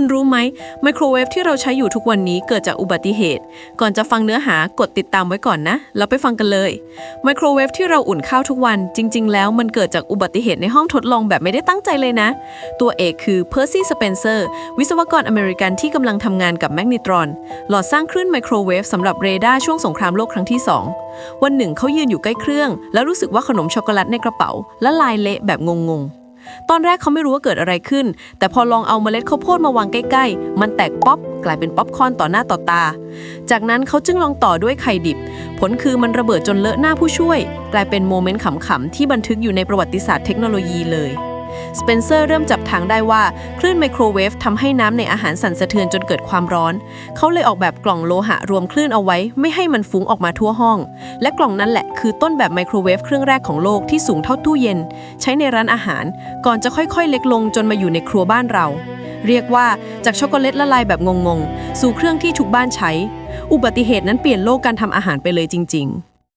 คุณรู้ไหมไมโครเวฟที่เราใช้อยู่ทุกวันนี้เกิดจากอุบัติเหตุ ก่อนจะฟังเนื้อหากดติดตามไว้ก่อนนะแล้วไปฟังกันเลยไมโครเวฟที่เราอุ่นข้าวทุกวัน จริง ๆ แล้วมันเกิดจากอุบัติเหตุในห้องทดลองแบบไม่ได้ตั้งใจเลยนะ ตัวเอกคือเพอร์ซี่สเปนเซอร์วิศวกรอเมริกันที่กำลังทำงานกับแมกนิตรอน หลอดสร้างคลื่นไมโครเวฟสำหรับเรดาร์ช่วงสงครามโลกครั้งที่สองวันหนึ่งเขายืนอยู่ใกล้เครื่อง แล้วรู้สึกว่าขนมช็อกโกแลตในกระเป๋าละลายเละแบบงงๆ ตอนแรกเขาไม่รู้ว่าเกิดอะไรขึ้น แต่พอลองเอาเมล็ดข้าวโพดมาวางใกล้ ๆ มันแตกป๊อปกลายเป็นป๊อปคอนต่อหน้าต่อตา จากนั้นเขาจึงลองต่อด้วยไข่ดิบ ผลคือมันระเบิดจนเลอะหน้าผู้ช่วย กลายเป็นโมเมนต์ขำๆที่บันทึกอยู่ในประวัติศาสตร์เทคโนโลยีเลย สเปนเซอร์เริ่มจับทางได้ว่า คลื่นไมโครเวฟทำให้น้ำในอาหารสั่นสะเทือนจนเกิดความร้อน เขาเลยออกแบบกล่องโลหะรวมคลื่นเอาไว้ ไม่ให้มันฟุ้งออกมาทั่วห้อง และกล่องนั้นแหละคือต้นแบบไมโครเวฟเครื่องแรกของโลกที่สูงเท่าตู้เย็น ใช้ในร้านอาหาร ก่อนจะค่อยๆ เล็กลงจนมาอยู่ในครัวบ้านเรา เรียกว่าจากช็อกโกแลตละลายแบบงงๆ สู่เครื่องที่ทุกบ้านใช้ อุบัติเหตุนั้นเปลี่ยนโลกการทำอาหารไปเลยจริง ๆ